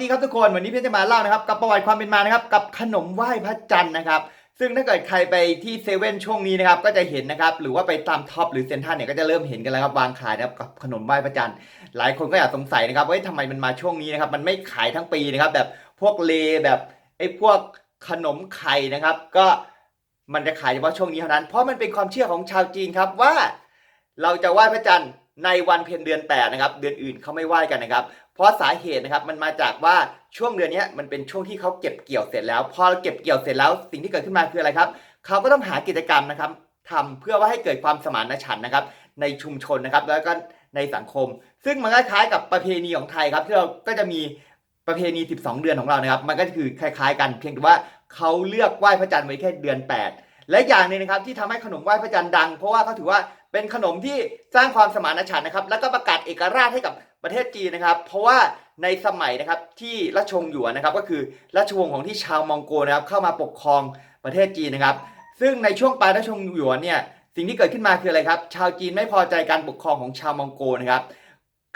ดีครับทุกคนวันนี้พี่จะมาเล่านะครับกับประวัติความเป็นมานะครับกับขนมไหว้พระจันทร์นะครับ ซึ่งถ้าเกิดใครไปที่เซเว่นช่วงนี้นะครับก็จะเห็นนะครับหรือว่าไปตามท็อปหรือเซ็นทรัลเนี่ยก็จะเริ่มเห็นกันแล้วครับวางขายนะครับกับขนมไหว้พระจันทร์หลายคนก็อยากสงสัยนะครับว่าทำไมมันมาช่วงนี้นะครับมันไม่ขายทั้งปีนะครับแบบพวกเลแบบไอ้พวกขนมไข่นะครับ ก็มันจะขายเฉพาะช่วงนี้เท่านั้น เพราะมันเป็นความเชื่อของชาวจีนครับว่า เราจะไหว้พระจันทร์ ในวันเพ็ญเดือนแปดนะครับเดือนอื่นเขาไม่ไหว้กันนะครับ เพราะสาเหตุนะครับมันมาจากว่าช่วงเดือนนี้มันเป็นช่วงที่เขาเก็บเกี่ยวเสร็จแล้ว พอเก็บเกี่ยวเสร็จแล้วสิ่งที่เกิดขึ้นมาคืออะไรครับเขาก็ต้องหากิจกรรมนะครับทำเพื่อว่าให้เกิดความสมานฉันท์นะครับ ในชุมชนนะครับ แล้วก็ในสังคม ซึ่งมันก็คล้ายกับประเพณีของไทยครับ ที่เราก็จะมีประเพณี 12 เดือนของเรานะครับ มันก็คือคล้าย ๆ กัน เพียงแต่ว่าเขาเลือกไหว้พระจันทร์ไว้แค่เดือน 8 และอย่างหนึงนะครับที่ทำให้ขนมไหว้พระจันทร์ดัง เพราะว่าเขาถือว่าเป็นขนมที่สร้างความสมานฉันท์นะครับ แล้วก็ประกาศเอกราชให้กับประเทศจีนนะครับ เพราะว่าในสมัยนะครับที่ราชวงศ์หยวนนะครับ ก็คือราชวงศ์ของที่ชาวมองโกนะครับเข้ามาปกครองประเทศจีนนะครับ ซึ่งในช่วงปลายราชวงศ์หยวนเนี่ยสิ่งที่เกิดขึ้นมาคืออะไรครับ ชาวจีนไม่พอใจการปกครองของชาวมองโกนะครับ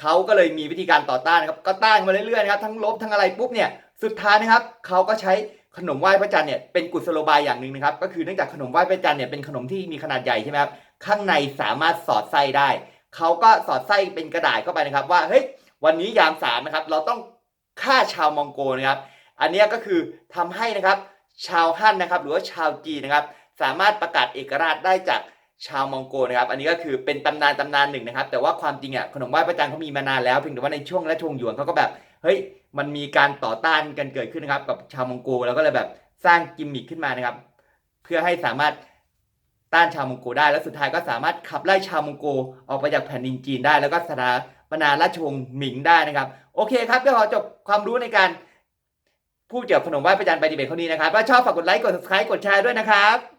เขาก็เลยมีวิธีการต่อต้านนะครับก็ต้านมาเรื่อยๆนะครับทั้งลบทั้งอะไรปุ๊บเนี่ยสุดท้ายนะครับเขาก็ใช้ขนมไหว้พระจันทร์เนี่ยเป็นกุศโลบายอย่างหนึ่งนะครับ ก็คือเนื่องจากขนมไหว้พระจันทร์เนี่ยเป็นขนมที่มีขนาดใหญ่ใช่ไหมครับข้างในสามารถสอดไส้ได้เขาก็สอดไส้เป็นกระดาษเข้าไปนะครับ ว่าเฮ้ยวันนี้ยามสามนะครับ เราต้องฆ่าชาวมองโกนะครับ อันนี้ก็คือทำให้นะครับ ชาวฮั่นนะครับ หรือว่าชาวจีนนะครับ สามารถประกาศเอกราชได้จาก ชาวมองโกนะครับอันนี้ก็คือเป็นตำนานตำนานหนึ่งนะครับ แต่ว่าความจริงอะขนมไหว้พระจันทร์เขามีมานานแล้วเพียงแต่ว่าในช่วงราชวงศ์หยวนเขาก็แบบเฮ้ยมันมีการต่อต้านกันเกิดขึ้นนะครับ กับชาวมองโกแล้วก็เลยแบบสร้างกิมมิคขึ้นมานะครับ เพื่อให้สามารถต้านชาวมองโกได้ แล้วสุดท้ายก็สามารถขับไล่ชาวมองโกออกไปจากแผ่นดินจีนได้ แล้วก็สถาปนาราชวงศ์หมิงได้นะครับ โอเคครับก็ขอจบความรู้ในการพูดเกี่ยวกับขนมไหว้พระจันทร์ไปดีเบตเขานี้นะครับถ้าชอบฝากกดไลค์กด subscribe กดแชร์ด้วยนะครับ